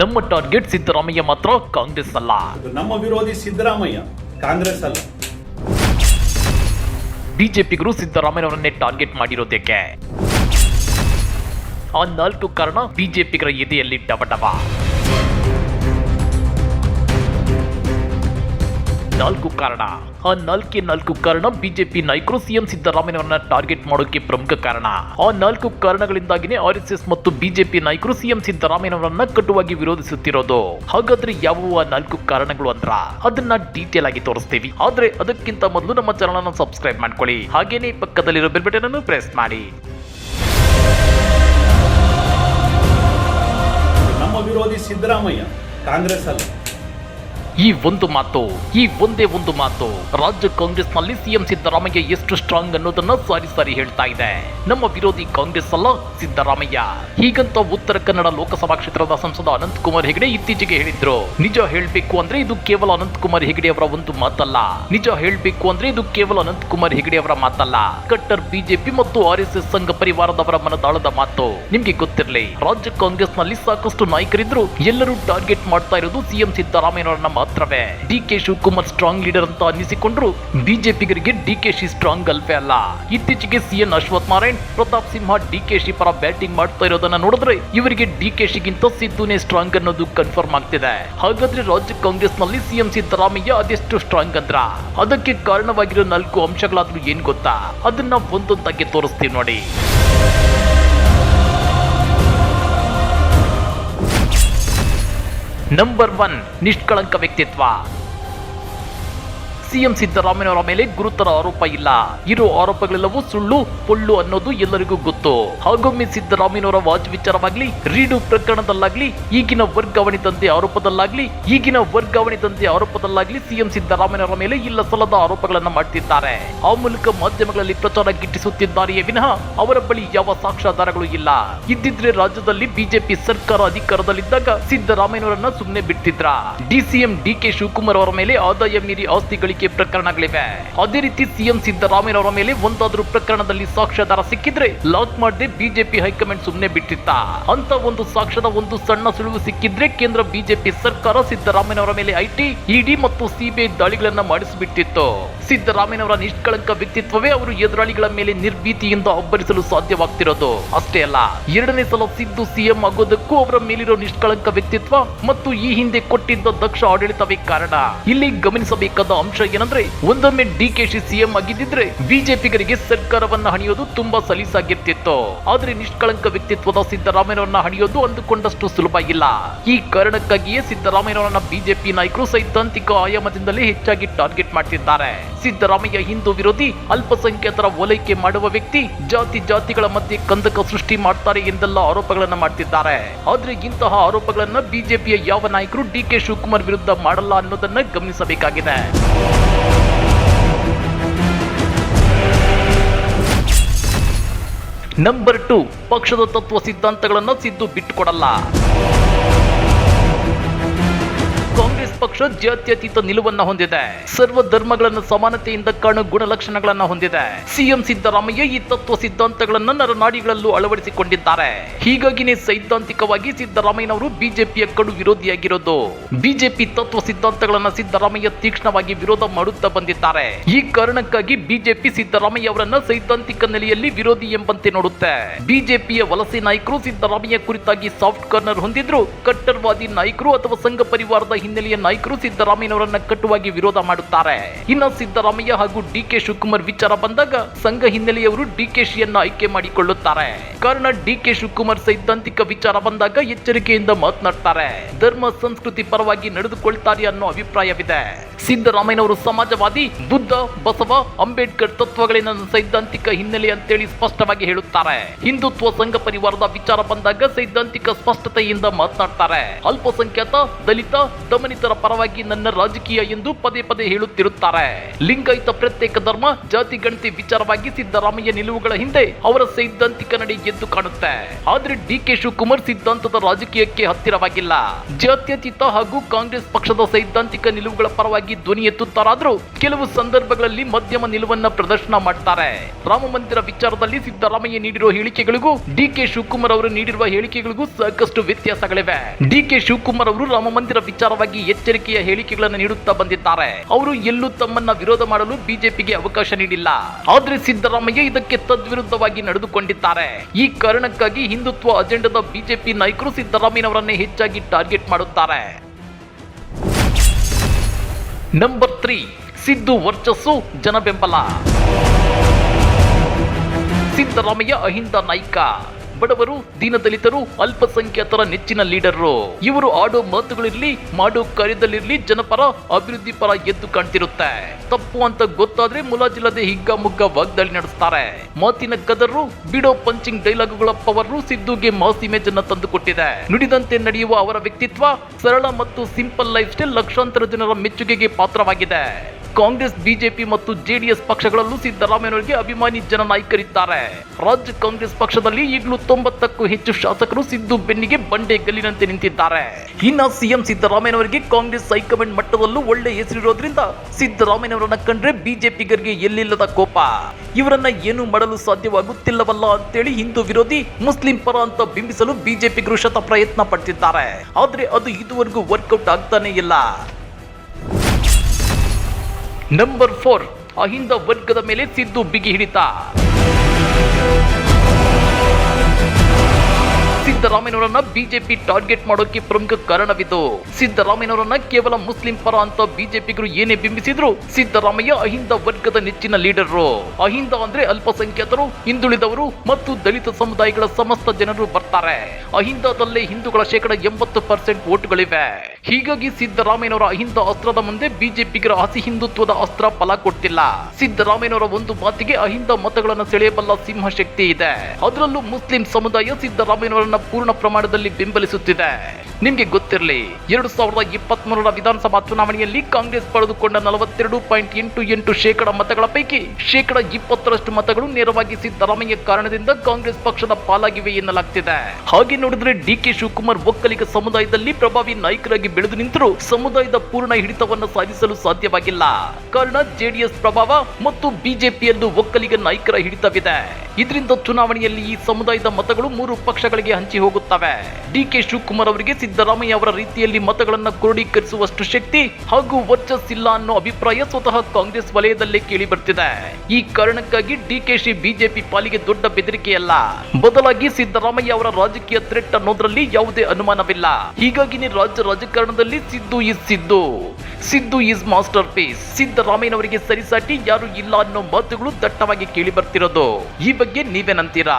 ನಮ್ಮ ಟಾರ್ಗೆಟ್ ಸಿದ್ದರಾಮಯ್ಯ ಮಾತ್ರ ಕಾಂಗ್ರೆಸ್ ಅಲ್ಲ. ನಮ್ಮ ವಿರೋಧಿ ಸಿದ್ದರಾಮಯ್ಯ ಕಾಂಗ್ರೆಸ್ ಅಲ್ಲ. ಬಿಜೆಪಿಗರು ಸಿದ್ದರಾಮಯ್ಯವರನ್ನೇ ಟಾರ್ಗೆಟ್ ಮಾಡಿರೋದಕ್ಕೆ. ಆ ನಾಲ್ಕು ಕಾರಣ ಬಿಜೆಪಿಗರ ಎದೆಯಲ್ಲಿ ಡಬಡಬ ನಾಲ್ಕು ಕಾರಣ. ಆ ನಾಲ್ಕೇ ನಾಲ್ಕು ಕಾರಣ ಬಿಜೆಪಿ ನಾಯಕರು ಸಿಎಂ ಸಿದ್ದರಾಮಯ್ಯವರನ್ನ ಟಾರ್ಗೆಟ್ ಮಾಡೋಕೆ ಪ್ರಮುಖ ಕಾರಣ. ಆ ನಾಲ್ಕು ಕಾರಣಗಳಿಂದಾಗಿನೇ ಆರ್ ಎಸ್ ಎಸ್ ಮತ್ತು ಬಿಜೆಪಿ ನಾಯಕರು ಸಿಎಂ ಸಿದ್ದರಾಮಯ್ಯವರನ್ನ ಕಟುವಾಗಿ ವಿರೋಧಿಸುತ್ತಿರೋದು. ಹಾಗಾದ್ರೆ ಯಾವ ನಾಲ್ಕು ಕಾರಣಗಳು ಅಂದ್ರ? ಅದನ್ನ ಡೀಟೇಲ್ ಆಗಿ ತೋರಿಸ್ತೀವಿ. ಆದ್ರೆ ಅದಕ್ಕಿಂತ ಮೊದಲು ನಮ್ಮ ಚಾನಲ್ ಅನ್ನು ಸಬ್ಸ್ಕ್ರೈಬ್ ಮಾಡ್ಕೊಳ್ಳಿ. ಹಾಗೇನೇ ಪಕ್ಕದಲ್ಲಿರೋ ಬೆಲ್ ಬಟನ್ ಅನ್ನು ಪ್ರೆಸ್ ಮಾಡಿ. ನಮ್ಮ ವಿರೋಧಿ ಸಿದ್ದರಾಮಯ್ಯ ಕಾಂಗ್ರೆಸ್ ಅಲ್ಲ ಈ ಒಂದು ಮಾತು, ಈ ಒಂದೇ ಒಂದು ಮಾತು ರಾಜ್ಯ ಕಾಂಗ್ರೆಸ್ನಲ್ಲಿ ಸಿಎಂ ಸಿದ್ದರಾಮಯ್ಯ ಎಷ್ಟು ಸ್ಟ್ರಾಂಗ್ ಅನ್ನೋದನ್ನ ಸಾರಿ ಸಾರಿ ಹೇಳ್ತಾ ಇದೆ. ನಮ್ಮ ವಿರೋಧಿ ಕಾಂಗ್ರೆಸ್ ಅಲ್ಲ ಸಿದ್ದರಾಮಯ್ಯ. ಹೀಗಂತ ಉತ್ತರ ಕನ್ನಡ ಲೋಕಸಭಾ ಕ್ಷೇತ್ರದ ಸಂಸದ ಅನಂತ್ ಕುಮಾರ್ ಹೆಗಡೆ ಇತ್ತೀಚೆಗೆ ಹೇಳಿದ್ರು, ನಿಜ ಹೇಳ್ಬೇಕು ಅಂದ್ರೆ ಇದು ಕೇವಲ ಅನಂತ್ ಕುಮಾರ್ ಹೆಗಡೆ ಅವರ ಒಂದು ಮಾತಲ್ಲ. ನಿಜ ಹೇಳ್ಬೇಕು ಅಂದ್ರೆ ಇದು ಕೇವಲ ಅನಂತ್ ಕುಮಾರ್ ಹೆಗಡೆ ಅವರ ಮಾತಲ್ಲ. ಕಟ್ಟರ್ ಬಿಜೆಪಿ ಮತ್ತು ಆರ್ ಎಸ್ ಎಸ್ ಸಂಘ ಪರಿವಾರದವರ ಮನದಾಳದ ಮಾತು. ನಿಮ್ಗೆ ಗೊತ್ತಿರಲಿ, ರಾಜ್ಯ ಕಾಂಗ್ರೆಸ್ನಲ್ಲಿ ಸಾಕಷ್ಟು ನಾಯಕರಿದ್ರು ಎಲ್ಲರೂ ಟಾರ್ಗೆಟ್ ಮಾಡ್ತಾ ಇರೋದು ಸಿಎಂ ಸಿದ್ದರಾಮಯ್ಯನವರನ್ನ ಮಾತ್ರವೇ. D K Shivakumar strong leader ಅಂತ ಅನ್ನಿಸಿಕೊಂಡ್ರು ಬಿಜೆಪಿಗರಿಗೆ ಡಿ ಕೆ ಶಿ ಸ್ಟ್ರಾಂಗ್ ಅಲ್ವೇ ಅಲ್ಲ. ಇತ್ತೀಚೆಗೆ CN Ashwath Narayan, Pratap Simha, D K Shi ಪರ ಬ್ಯಾಟಿಂಗ್ ಮಾಡ್ತಾ ಇರೋದನ್ನ ನೋಡಿದ್ರೆ ಇವರಿಗೆ ಡಿ ಕೆ ಶಿಗಿಂತ ಸಿದ್ದುನೇ ಸ್ಟ್ರಾಂಗ್ ಅನ್ನೋದು ಕನ್ಫರ್ಮ್ ಆಗ್ತಿದೆ. ಹಾಗಾದ್ರೆ ರಾಜ್ಯ ಕಾಂಗ್ರೆಸ್ನಲ್ಲಿ ಸಿಎಂ ಸಿದ್ದರಾಮಯ್ಯ ಅದೆಷ್ಟು ಸ್ಟ್ರಾಂಗ್ ಅಂದ್ರ? ಅದಕ್ಕೆ ಕಾರಣವಾಗಿರೋ ನಾಲ್ಕು ಅಂಶಗಳಾದ್ರೂ ಏನ್ ಗೊತ್ತಾ? ಅದನ್ನ ಒಂದೊಂದಾಗಿ ತೋರಿಸ್ತೀವಿ ನೋಡಿ. ನಂಬರ್ ಒನ್ ನಿಷ್ಕಳಂಕ ವ್ಯಕ್ತಿತ್ವ ಸಿಎಂ ಸಿದ್ದರಾಮಯ್ಯನವರ ಮೇಲೆ ಗುರುತರ ಆರೋಪ ಇಲ್ಲ. ಇರೋ ಆರೋಪಗಳೆಲ್ಲವೂ ಸುಳ್ಳು, ಪೊಳ್ಳು ಅನ್ನೋದು ಎಲ್ಲರಿಗೂ ಗೊತ್ತು. ಹಾಗೊಮ್ಮೆ ಸಿದ್ದರಾಮಯ್ಯನವರ ವಾಚ್ ವಿಚಾರವಾಗ್ಲಿ, ರೀಡು ಪ್ರಕರಣದಲ್ಲಾಗ್ಲಿ, ಈಗಿನ ವರ್ಗಾವಣೆ ದಂಧೆ ಆರೋಪದಲ್ಲಾಗ್ಲಿ, ಈಗಿನ ವರ್ಗಾವಣೆ ದಂಧೆ ಆರೋಪದಲ್ಲಾಗ್ಲಿ ಸಿಎಂ ಸಿದ್ದರಾಮಯ್ಯನವರ ಮೇಲೆ ಇಲ್ಲ ಸಲ್ಲದ ಆರೋಪಗಳನ್ನ ಮಾಡ್ತಿದ್ದಾರೆ. ಆ ಮೂಲಕ ಮಾಧ್ಯಮಗಳಲ್ಲಿ ಪ್ರಚಾರ ಗಿಟ್ಟಿಸುತ್ತಿದ್ದಾರೆಯೇ ವಿನಃ ಅವರ ಬಳಿ ಯಾವ ಸಾಕ್ಷ್ಯಾಧಾರಗಳು ಇಲ್ಲ. ಇದ್ದಿದ್ರೆ ರಾಜ್ಯದಲ್ಲಿ ಬಿಜೆಪಿ ಸರ್ಕಾರ ಅಧಿಕಾರದಲ್ಲಿದ್ದಾಗ ಸಿದ್ದರಾಮಯ್ಯನವರನ್ನ ಸುಮ್ಮನೆ ಬಿಡ್ತಿದ್ರ? ಡಿಸಿಎಂ ಡಿಕೆ ಶಿವಕುಮಾರ್ ಅವರ ಮೇಲೆ ಆದಾಯ ಮೀರಿ ಆಸ್ತಿ ಪ್ರಕರಣಗಳಿವೆ. ಅದೇ ರೀತಿ ಸಿಎಂ ಸಿದ್ದರಾಮಯ್ಯನವರ ಮೇಲೆ ಒಂದಾದ್ರೂ ಪ್ರಕರಣದಲ್ಲಿ ಸಾಕ್ಷ್ಯಾಧಾರ ಸಿಕ್ಕಿದ್ರೆ ಲಾಕ್ ಮಾಡದೆ ಬಿಜೆಪಿ ಹೈಕಮಾಂಡ್ ಸುಮ್ಮನೆ ಬಿಟ್ಟಿತ್ತ. ಅಂತ ಒಂದು ಸಾಕ್ಷ್ಯದ ಒಂದು ಸಣ್ಣ ಸುಳಿವು ಸಿಕ್ಕಿದ್ರೆ ಕೇಂದ್ರ ಬಿಜೆಪಿ ಸರ್ಕಾರ ಸಿದ್ದರಾಮಯ್ಯನವರ ಮೇಲೆ ಐಟಿ, ಇಡಿ ಮತ್ತು ಸಿಬಿಐ ದಾಳಿಗಳನ್ನ ಮಾಡಿಸಿಬಿಟ್ಟಿತ್ತು. ಸಿದ್ದರಾಮಯ್ಯನವರ ನಿಷ್ಕಳಂಕ ವ್ಯಕ್ತಿತ್ವವೇ ಅವರು ಎದುರಾಳಿಗಳ ಮೇಲೆ ನಿರ್ಭೀತಿಯಿಂದ ಅಬ್ಬರಿಸಲು ಸಾಧ್ಯವಾಗ್ತಿರೋದು. ಅಷ್ಟೇ ಅಲ್ಲ, ಎರಡನೇ ಸಲ ಸಿದ್ದು ಸಿಎಂ ಆಗೋದಕ್ಕೂ ಅವರ ಮೇಲಿರೋ ನಿಷ್ಕಳಂಕ ವ್ಯಕ್ತಿತ್ವ ಮತ್ತು ಈ ಹಿಂದೆ ಕೊಟ್ಟಿದ್ದ ದಕ್ಷ ಆಡಳಿತವೇ ಕಾರಣ. ಇಲ್ಲಿ ಗಮನಿಸಬೇಕಾದ ಅಂಶ ಏನಂದ್ರೆ, ಒಂದೊಮ್ಮೆ ಡಿ ಕೆ ಶಿ ಸಿಎಂ ಆಗಿದ್ದಿದ್ರೆ ಬಿಜೆಪಿಗರಿಗೆ ಸರ್ಕಾರವನ್ನ ಹಣಿಯೋದು ತುಂಬಾ ಸಲೀಸಾಗಿರ್ತಿತ್ತು. ಆದ್ರೆ ನಿಷ್ಕಳಂಕ ವ್ಯಕ್ತಿತ್ವದ ಸಿದ್ದರಾಮಯ್ಯನವರನ್ನ ಹಣಿಯೋದು ಅಂದುಕೊಂಡಷ್ಟು ಸುಲಭ ಇಲ್ಲ. ಈ ಕಾರಣಕ್ಕಾಗಿಯೇ ಸಿದ್ದರಾಮಯ್ಯನವರನ್ನ ಬಿಜೆಪಿ ನಾಯಕರು ಸೈದ್ಧಾಂತಿಕ ಆಯಾಮದಿಂದಲೇ ಹೆಚ್ಚಾಗಿ ಟಾರ್ಗೆಟ್ ಮಾಡ್ತಿದ್ದಾರೆ. ಸಿದ್ದರಾಮಯ್ಯ ಹಿಂದೂ ವಿರೋಧಿ ಅಲ್ಪಸಂಖ್ಯಾತರ ಓಲೈಕೆ ಮಾಡುವ ವ್ಯಕ್ತಿ ಜಾತಿ ಜಾತಿಗಳ ಮಧ್ಯೆ ಕಂದಕ ಸೃಷ್ಟಿ ಮಾಡ್ತಾರೆ ಎಂದೆಲ್ಲ ಆರೋಪಗಳನ್ನು ಮಾಡ್ತಿದ್ದಾರೆ. ಆದ್ರೆ ಇಂತಹ ಆರೋಪಗಳನ್ನ ಬಿಜೆಪಿಯ ಯಾವ ನಾಯಕರು ಡಿ ಕೆ ಶಿವಕುಮಾರ್ ವಿರುದ್ಧ ಮಾಡಲ್ಲ ಅನ್ನೋದನ್ನ ಗಮನಿಸಬೇಕಾಗಿದೆ. ನಂಬರ್ ಟು, ಪಕ್ಷದ ತತ್ವ ಸಿದ್ಧಾಂತಗಳನ್ನ ಸಿದ್ದು ಬಿಟ್ಟುಕೊಡಲ್ಲ. ಪಕ್ಷ ಜಾತ್ಯತೀತ ನಿಲುವನ್ನ ಹೊಂದಿದೆ. ಸರ್ವ ಧರ್ಮಗಳನ್ನು ಸಮಾನತೆಯಿಂದ ಕಾಣು ಗುಣಲಕ್ಷಣಗಳನ್ನು ಹೊಂದಿದೆ. ಸಿಎಂ ಸಿದ್ದರಾಮಯ್ಯ ಈ ತತ್ವ ಸಿದ್ಧಾಂತಗಳನ್ನ ನರನಾಡಿಗಳಲ್ಲೂ ಅಳವಡಿಸಿಕೊಂಡಿದ್ದಾರೆ. ಹೀಗಾಗಿನೇ ಸೈದ್ಧಾಂತಿಕವಾಗಿ ಸಿದ್ದರಾಮಯ್ಯನವರು ಬಿಜೆಪಿಯ ಕಡು ವಿರೋಧಿಯಾಗಿರೋದು. ಬಿಜೆಪಿ ತತ್ವ ಸಿದ್ಧಾಂತಗಳನ್ನ ಸಿದ್ದರಾಮಯ್ಯ ತೀಕ್ಷ್ಣವಾಗಿ ವಿರೋಧ ಮಾಡುತ್ತಾ ಬಂದಿದ್ದಾರೆ. ಈ ಕಾರಣಕ್ಕಾಗಿ ಬಿಜೆಪಿ ಸಿದ್ದರಾಮಯ್ಯ ಅವರನ್ನ ಸೈದ್ಧಾಂತಿಕ ನೆಲೆಯಲ್ಲಿ ವಿರೋಧಿ ಎಂಬಂತೆ ನೋಡುತ್ತೆ. ಬಿಜೆಪಿಯ ವಲಸೆ ನಾಯಕರು ಸಿದ್ದರಾಮಯ್ಯ ಕುರಿತಾಗಿ ಸಾಫ್ಟ್ ಕಾರ್ನರ್ ಹೊಂದಿದ್ರು. ಕಟ್ಟರ್ವಾದಿ ನಾಯಕರು ಅಥವಾ ಸಂಘ ಪರಿವಾರದ ಹಿನ್ನೆಲೆಯ ಸಿದ್ದರಾಮಯ್ಯನವರನ್ನ ಕಟ್ಟುವಾಗಿ ವಿರೋಧ ಮಾಡುತ್ತಾರೆ. ಇನ್ನು ಸಿದ್ದರಾಮಯ್ಯ ಹಾಗೂ ಡಿ ಕೆ ಶಿವಕುಮಾರ್ ವಿಚಾರ ಬಂದಾಗ ಸಂಘ ಹಿನ್ನೆಲೆಯವರು ಡಿ ಕೆ ಶಿಯನ್ನ ಆಯ್ಕೆ ಮಾಡಿಕೊಳ್ಳುತ್ತಾರೆ. ಕಾರಣ ಡಿ ಕೆ ಶಿವಕುಮಾರ್ ಸೈದ್ಧಾಂತಿಕ ವಿಚಾರ ಬಂದಾಗ ಎಚ್ಚರಿಕೆಯಿಂದ ಮಾತನಾಡ್ತಾರೆ. ಧರ್ಮ, ಸಂಸ್ಕೃತಿ ಪರವಾಗಿ ನಡೆದುಕೊಳ್ತಾರೆ ಅನ್ನೋ ಅಭಿಪ್ರಾಯವಿದೆ. ಸಿದ್ದರಾಮಯ್ಯನವರು ಸಮಾಜವಾದಿ, ಬುದ್ಧ, ಬಸವ, ಅಂಬೇಡ್ಕರ್ ತತ್ವಗಳಿನ ಸೈದ್ಧಾಂತಿಕ ಹಿನ್ನೆಲೆ ಅಂತೇಳಿ ಸ್ಪಷ್ಟವಾಗಿ ಹೇಳುತ್ತಾರೆ. ಹಿಂದುತ್ವ ಸಂಘ ಪರಿವಾರದ ವಿಚಾರ ಬಂದಾಗ ಸೈದ್ಧಾಂತಿಕ ಸ್ಪಷ್ಟತೆಯಿಂದ ಮಾತನಾಡ್ತಾರೆ. ಅಲ್ಪಸಂಖ್ಯಾತ, ದಲಿತ ದಮನಿತ ದಲಿತರ ಪರವಾಗಿ ನನ್ನ ರಾಜಕೀಯ ಎಂದು ಪದೇ ಪದೇ ಹೇಳುತ್ತಿರುತ್ತಾರೆ. ಲಿಂಗಾಯತ ಪ್ರತ್ಯೇಕ ಧರ್ಮ, ಜಾತಿ, ಗಣತಿ, ವಿಚಾರವಾಗಿ ಸಿದ್ದರಾಮಯ್ಯ ನಿಲುವುಗಳ ಹಿಂದೆ ಅವರ ಸೈದ್ಧಾಂತಿಕ ನಡೆ ಎದ್ದು ಕಾಣುತ್ತೆ. ಆದ್ರೆ ಡಿ ಕೆ ಶಿವಕುಮಾರ್ ಸಿದ್ಧಾಂತದ ರಾಜಕೀಯಕ್ಕೆ ಹತ್ತಿರವಾಗಿಲ್ಲ. ಜಾತ್ಯತೀತ ಹಾಗೂ ಕಾಂಗ್ರೆಸ್ ಪಕ್ಷದ ಸೈದ್ಧಾಂತಿಕ ನಿಲುವುಗಳ ಪರವಾಗಿ ಧ್ವನಿ ಎತ್ತುತ್ತಾರಾದ್ರೂ ಕೆಲವು ಸಂದರ್ಭಗಳಲ್ಲಿ ಮಧ್ಯಮ ನಿಲುವನ್ನ ಪ್ರದರ್ಶನ ಮಾಡ್ತಾರೆ. ರಾಮ ಮಂದಿರ ವಿಚಾರದಲ್ಲಿ ಸಿದ್ದರಾಮಯ್ಯ ನೀಡಿರುವ ಹೇಳಿಕೆಗಳಿಗೂ ಡಿ ಕೆ ಶಿವಕುಮಾರ್ ಅವರು ನೀಡಿರುವ ಹೇಳಿಕೆಗಳಿಗೂ ಸಾಕಷ್ಟು ವ್ಯತ್ಯಾಸಗಳಿವೆ. ಡಿ ಕೆ ಶಿವಕುಮಾರ್ ಅವರು ರಾಮ ಮಂದಿರ ವಿಚಾರವಾಗಿ ಎಚ್ಚರಿಕೆಯ ಹೇಳಿಕೆಗಳನ್ನು ನೀಡುತ್ತಾ ಬಂದಿದ್ದಾರೆ. ಅವರು ಎಲ್ಲೂ ತಮ್ಮನ್ನ ವಿರೋಧ ಮಾಡಲು ಬಿಜೆಪಿಗೆ ಅವಕಾಶ ನೀಡಿಲ್ಲ. ಆದ್ರೆ ಸಿದ್ದರಾಮಯ್ಯ ಇದಕ್ಕೆ ತದ್ವಿರುದ್ಧವಾಗಿ ನಡೆದುಕೊಂಡಿದ್ದಾರೆ. ಈ ಕಾರಣಕ್ಕಾಗಿ ಹಿಂದುತ್ವ ಅಜೆಂಡಾದ ಬಿಜೆಪಿ ನಾಯಕರು ಸಿದ್ದರಾಮಯ್ಯನವರನ್ನೇ ಹೆಚ್ಚಾಗಿ ಟಾರ್ಗೆಟ್ ಮಾಡುತ್ತಾರೆ. ನಂಬರ್ ತ್ರೀ, ಸಿದ್ದು ವರ್ಚಸ್ಸು ಜನ ಬೆಂಬಲ ಸಿದ್ದರಾಮಯ್ಯ ಅಹಿಂದ ನಾಯಕ. ಬಡವರು, ದೀನದಲಿತರು, ಅಲ್ಪಸಂಖ್ಯಾತರ ನೆಚ್ಚಿನ ಲೀಡರ್ ಇವರು ಆಡೋ ಮಾತುಗಳಿರ್ಲಿ, ಮಾಡೋ ಕಾರ್ಯದಲ್ಲಿರ್ಲಿ ಜನಪರ ಅಭಿವೃದ್ಧಿ ಪರ ಎದ್ದು ಕಾಣ್ತಿರುತ್ತೆ. ತಪ್ಪು ಅಂತ ಗೊತ್ತಾದ್ರೆ ಮುಲಾಜಿಲ್ಲದೆ ಹಿಗ್ಗಾಮುಗ್ಗ ವಾಗ್ದಾಳಿ ನಡೆಸ್ತಾರೆ. ಮಾತಿನ ಕದರು ಬಿಡೋ ಪಂಚಿಂಗ್ ಡೈಲಾಗುಗಳ ಪವರ್ ಸಿದ್ದುಗೆ ಮಾಸ್ ಇಮೇಜ್ ಅನ್ನ ತಂದುಕೊಟ್ಟಿದೆ. ನುಡಿದಂತೆ ನಡೆಯುವ ಅವರ ವ್ಯಕ್ತಿತ್ವ ಸರಳ ಮತ್ತು ಸಿಂಪಲ್ ಲೈಫ್ ಸ್ಟೈಲ್ ಲಕ್ಷಾಂತರ ಜನರ ಮೆಚ್ಚುಗೆಗೆ ಪಾತ್ರವಾಗಿದೆ. ಕಾಂಗ್ರೆಸ್, ಬಿಜೆಪಿ ಮತ್ತು ಜೆಡಿಎಸ್ ಪಕ್ಷಗಳಲ್ಲೂ ಸಿದ್ದರಾಮಯ್ಯನವರಿಗೆ ಅಭಿಮಾನಿ ಜನ ನಾಯಕರಿದ್ದಾರೆ ರಾಜ್ಯ ಕಾಂಗ್ರೆಸ್ ಪಕ್ಷದಲ್ಲಿ ಈಗಲೂ ತೊಂಬತ್ತಕ್ಕೂ ಹೆಚ್ಚು ಶಾಸಕರು ಸಿದ್ದು ಬೆನ್ನಿಗೆ ಬಂಡೆ ಗಲ್ಲಿನಂತೆ ನಿಂತಿದ್ದಾರೆ. ಇನ್ನ ಸಿಎಂ ಸಿದ್ದರಾಮಯ್ಯನವರಿಗೆ ಕಾಂಗ್ರೆಸ್ ಹೈಕಮಾಂಡ್ ಮಟ್ಟದಲ್ಲೂ ಒಳ್ಳೆ ಹೆಸರಿರೋದ್ರಿಂದ ಸಿದ್ದರಾಮಯ್ಯನವರನ್ನ ಕಂಡ್ರೆ ಬಿಜೆಪಿಗರಿಗೆ ಎಲ್ಲಿಲ್ಲದ ಕೋಪ. ಇವರನ್ನ ಏನು ಮಾಡಲು ಸಾಧ್ಯವಾಗುತ್ತಿಲ್ಲವಲ್ಲ ಅಂತೇಳಿ ಹಿಂದೂ ವಿರೋಧಿ, ಮುಸ್ಲಿಂ ಪರ ಅಂತ ಬಿಂಬಿಸಲು ಬಿಜೆಪಿಗರು ಶತ ಪ್ರಯತ್ನ ಪಡ್ತಿದ್ದಾರೆ. ಆದ್ರೆ ಅದು ಇದುವರೆಗೂ ವರ್ಕೌಟ್ ಆಗ್ತಾನೆ ಇಲ್ಲ. ನಂಬರ್ ಫೋರ್ ಅಹಿಂದ ವರ್ಗದ ಮೇಲೆ ಸಿದ್ದು ಬಿಗಿ ಹಿಡಿತ. ಸಿದ್ದರಾಮಯ್ಯನವರನ್ನ ಬಿಜೆಪಿ ಟಾರ್ಗೆಟ್ ಮಾಡೋಕೆ ಪ್ರಮುಖ ಕಾರಣವಿದು. ಸಿದ್ದರಾಮಯ್ಯನವರನ್ನ ಕೇವಲ ಮುಸ್ಲಿಂ ಪರ ಅಂತ ಬಿಜೆಪಿಗರು ಏನೇ ಬಿಂಬಿಸಿದ್ರು ಸಿದ್ದರಾಮಯ್ಯ ಅಹಿಂದ ವರ್ಗದ ನೆಚ್ಚಿನ ಲೀಡರ್. ಅಹಿಂದ ಅಂದ್ರೆ ಅಲ್ಪಸಂಖ್ಯಾತರು, ಹಿಂದುಳಿದವರು ಮತ್ತು ದಲಿತ ಸಮುದಾಯಗಳ ಸಮಸ್ತ ಜನರು ಬರ್ತಾರೆ. ಅಹಿಂದದಲ್ಲೇ ಹಿಂದೂಗಳ ಶೇಕಡ ಎಂಬತ್ತು ಪರ್ಸೆಂಟ್ ವೋಟ್ಗಳಿವೆ. ಹೀಗಾಗಿ ಸಿದ್ದರಾಮಯ್ಯನವರ ಅಹಿಂದ ಅಸ್ತ್ರದ ಮುಂದೆ ಬಿಜೆಪಿಗರ ಹಸಿ ಹಿಂದುತ್ವದ ಅಸ್ತ್ರ ಫಲ ಕೊಟ್ಟಿಲ್ಲ. ಸಿದ್ದರಾಮಯ್ಯನವರ ಒಂದು ಮಾತಿಗೆ ಅಹಿಂದ ಮತಗಳನ್ನು ಸೆಳೆಯಬಲ್ಲ ಸಿಂಹ ಶಕ್ತಿ ಇದೆ. ಅದರಲ್ಲೂ ಮುಸ್ಲಿಂ ಸಮುದಾಯ ಸಿದ್ದರಾಮಯ್ಯನವರನ್ನ ಪೂರ್ಣ ಪ್ರಮಾಣದಲ್ಲಿ ಬೆಂಬಲಿಸುತ್ತಿದೆ. ನಿಮ್ಗೆ ಗೊತ್ತಿರಲಿ, ಎರಡು ಸಾವಿರದ ಇಪ್ಪತ್ತ್ ಮೂರರ ವಿಧಾನಸಭಾ ಚುನಾವಣೆಯಲ್ಲಿ ಕಾಂಗ್ರೆಸ್ ಪಡೆದುಕೊಂಡ ನಲವತ್ತೆರಡು ಪಾಯಿಂಟ್ ಎಂಟು ಎಂಟು ಶೇಕಡ ಮತಗಳ ಪೈಕಿ ಶೇಕಡ ಇಪ್ಪತ್ತರಷ್ಟು ಮತಗಳು ನೇರವಾಗಿ ಸಿದ್ದರಾಮಯ್ಯ ಕಾರಣದಿಂದ ಕಾಂಗ್ರೆಸ್ ಪಕ್ಷದ ಪಾಲಾಗಿವೆ ಎನ್ನಲಾಗ್ತಿದೆ. ಹಾಗೆ ನೋಡಿದ್ರೆ ಡಿ ಕೆ ಶಿವಕುಮಾರ್ ಒಕ್ಕಲಿಗ ಸಮುದಾಯದಲ್ಲಿ ಪ್ರಭಾವಿ ನಾಯಕರಾಗಿ ಬೆಳೆದು ನಿಂತರೂ ಸಮುದಾಯದ ಪೂರ್ಣ ಹಿಡಿತವನ್ನು ಸಾಧಿಸಲು ಸಾಧ್ಯವಾಗಿಲ್ಲ. ಕಾರಣ ಜೆಡಿಎಸ್ ಪ್ರಭಾವ ಮತ್ತು ಬಿಜೆಪಿಯಲ್ಲೂ ಒಕ್ಕಲಿಗ ನಾಯಕರ ಹಿಡಿತವಿದೆ. ಇದರಿಂದ ಚುನಾವಣೆಯಲ್ಲಿ ಈ ಸಮುದಾಯದ ಮತಗಳು ಮೂರು ಪಕ್ಷಗಳಿಗೆ ಹಂಚಿ ಹೋಗುತ್ತವೆ. ಡಿ ಕೆ ಶಿವಕುಮಾರ್ ಅವರಿಗೆ ಸಿದ್ದರಾಮಯ್ಯ ಅವರ ರೀತಿಯಲ್ಲಿ ಮತಗಳನ್ನು ಕ್ರೋಢೀಕರಿಸುವಷ್ಟು ಶಕ್ತಿ ಹಾಗೂ ವರ್ಚಸ್ಸಿಲ್ಲ ಅನ್ನೋ ಅಭಿಪ್ರಾಯ ಸ್ವತಃ ಕಾಂಗ್ರೆಸ್ ವಲಯದಲ್ಲೇ ಕೇಳಿ ಬರ್ತಿದೆ. ಈ ಕಾರಣಕ್ಕಾಗಿ ಡಿಕೆಶಿ ಬಿಜೆಪಿ ಪಾಲಿಗೆ ದೊಡ್ಡ ಬೆದರಿಕೆಯಲ್ಲ. ಬದಲಾಗಿ ಸಿದ್ದರಾಮಯ್ಯ ಅವರ ರಾಜಕೀಯ ಥ್ರೆಟ್ ಅನ್ನೋದ್ರಲ್ಲಿ ಯಾವುದೇ ಅನುಮಾನವಿಲ್ಲ. ಹೀಗಾಗಿನೇ ರಾಜ್ಯ ರಾಜಕಾರಣದಲ್ಲಿ Siddu is Siddu. Siddu is masterpiece. ಸಿದ್ದರಾಮಯ್ಯನವರಿಗೆ ಸರಿಸಾಟಿ ಯಾರು ಇಲ್ಲ ಅನ್ನೋ ಮಾತುಗಳು ದಟ್ಟವಾಗಿ ಕೇಳಿ ಬರ್ತಿರೋದು. ಈ ಬಗ್ಗೆ ನೀವೇನಂತೀರಾ?